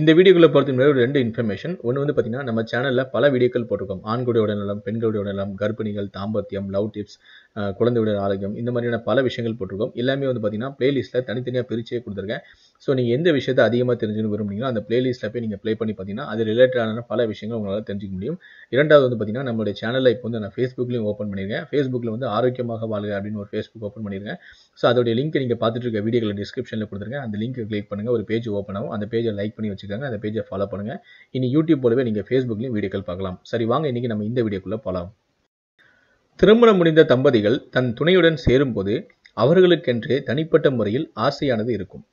இந்த வீடியோக்குள்ள பொறுத்த ஒரு ரெண்டு இன்ஃபர்மேஷன் ஒன்று வந்து பார்த்தீங்கன்னா நம்ம சேனலில் பல வீடியோக்கள் போட்டிருக்கோம். ஆண்களுடைய உடல்நலம் பெண்களுடைய உடல்நலம் கர்ப்பிணிகள் தாம்பத்தியம் லவ் டிப்ஸ் குழந்தையுடைய ஆரோக்கியம் இந்த மாதிரியான பல விஷயங்கள் போட்டிருக்கோம். எல்லாமே வந்து பார்த்தீங்கன்னா பிளேலிஸ்ட்டில் தனித்தனியாக பிரிச்சே கொடுத்துருக்கேன். ஸோ நீங்கள் எந்த விஷயத்தை அதிகமாக தெரிஞ்சுக்கணும் விரும்புனீங்களோ அந்த பிளேலிஸ்ட்டில் போய் நீங்கள் ப்ளே பண்ணி பார்த்தீங்கன்னா அது ரிலேட்டடான பல விஷயங்கள் உங்களால் தெரிஞ்சிக்க முடியும். இரண்டாவது வந்து பார்த்தீங்கன்னா நம்மளுடைய சேனலில் இப்போ வந்து நான் ஃபேஸ்புக்லேயும் ஓப்பன் பண்ணியிருக்கேன். ஃபேஸ்புக்கில் வந்து ஆரோக்கியமாக வாழ்க அப்படின்னு ஒரு ஃபேஸ்புக் ஓப்பன் பண்ணியிருக்கேன். ஸோ அதோடைய லிங்க் நீங்கள் பார்த்துட்டு இருக்க வீடியோவில் டிஸ்கிரிப்ஷனில் கொடுத்துருக்கேன். அந்த லிங்க்கை கிளிக் பண்ணுங்கள் ஒரு பேஜ் ஓப்பன் ஆகும். அந்த பேஜை லைக் பண்ணி வச்சுக்கோங்க. அந்த பேஜை ஃபாலோ பண்ணுங்கள் இனி யூடியூப் போலவே நீங்கள் ஃபேஸ்புக்லேயும் வீடியோக்கள் பார்க்கலாம். சரி வாங்க இன்றைக்கி நம்ம இந்த வீடியோக்குள்ளே போகலாம் திருமணம் முடிந்த தம்பதிகள் தன் துணையுடன் சேரும்போது அவர்களுக்கென்றே தனிப்பட்ட முறையில் ஆசையானது இருக்கும்.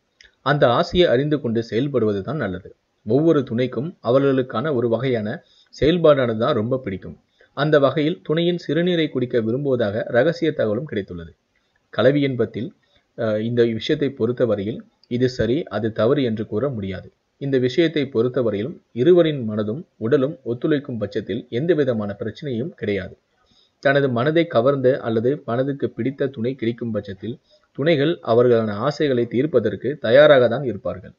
அந்த ஆசையை அறிந்து கொண்டு செயல்படுவது தான் நல்லது. ஒவ்வொரு துணைக்கும் அவர்களுக்கான ஒரு வகையான செயல்பாடானது தான் ரொம்ப பிடிக்கும். அந்த வகையில் துணையின் சிறுநீரை குடிக்க விரும்புவதாக ரகசிய தகவலும் கிடைத்துள்ளது. கலவி இன்பத்தில் அஹ், இந்த விஷயத்தை பொறுத்தவரையில் இது சரி அது தவறு என்று கூற முடியாது. இந்த விஷயத்தை பொறுத்தவரையிலும் இருவரின் மனதும் உடலும் ஒத்துழைக்கும் பட்சத்தில் எந்த விதமான பிரச்சனையும் கிடையாது. தனது மனதை கவர்ந்த அல்லது மனதுக்கு பிடித்த துணை கிடைக்கும் பட்சத்தில் துணைகள் அவர்களான ஆசைகளை தீர்ப்பதற்கு தயாராக தான் இருப்பார்கள்.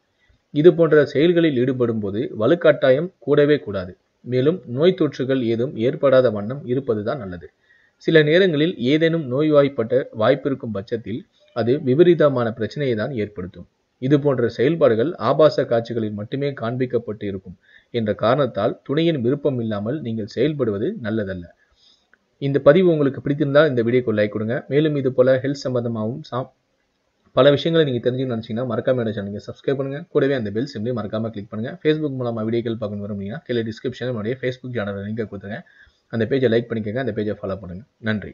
இது போன்ற செயல்களில் ஈடுபடும் போது வலுக்கட்டாயம் கூடவே கூடாது. மேலும் நோய் தொற்றுகள் ஏதும் ஏற்படாத வண்ணம் இருப்பதுதான் நல்லது. சில நேரங்களில் ஏதேனும் நோய்வாய்ப்பட்ட வாய்ப்பிருக்கும் பட்சத்தில் அது விபரீதமான பிரச்சனையை தான் ஏற்படுத்தும். இது போன்ற செயல்பாடுகள் ஆபாச காட்சிகளில் மட்டுமே காண்பிக்கப்பட்டு இருக்கும் என்ற காரணத்தால் துணையின் விருப்பம் இல்லாமல் நீங்கள் செயல்படுவது நல்லதல்ல. இந்த பதிவு உங்களுக்கு பிடித்திருந்தால் இந்த வீடியோக்கு லைக் கொடுங்க. மேலும் இது போல் ஹெல்த் சம்பந்தமாகவும் சா பல விஷயங்களை நீங்கள் தெரிஞ்சுக்கணும்னு நினச்சிங்கன்னா மறக்காம என்ன சேனல் சப்ஸ்கிரைப் பண்ணுங்கள் கூடவே அந்த பெல் சிம்லையும் மறக்காமல் கிளிக் பண்ணுங்க. ஃபேஸ்புக் மூலமாக வீடியோக்கள் பார்க்கணும் விரும்புனீங்கன்னா கீழே டிஸ்கிரிப்ஷனில் என்னுடைய ஃபேஸ்புக் சேனல் லிங்கை கொடுத்துருங்க. அந்த பேஜை லைக் பண்ணிக்கோங்க. அந்த பேஜை ஃபாலோ பண்ணுங்கள் நன்றி.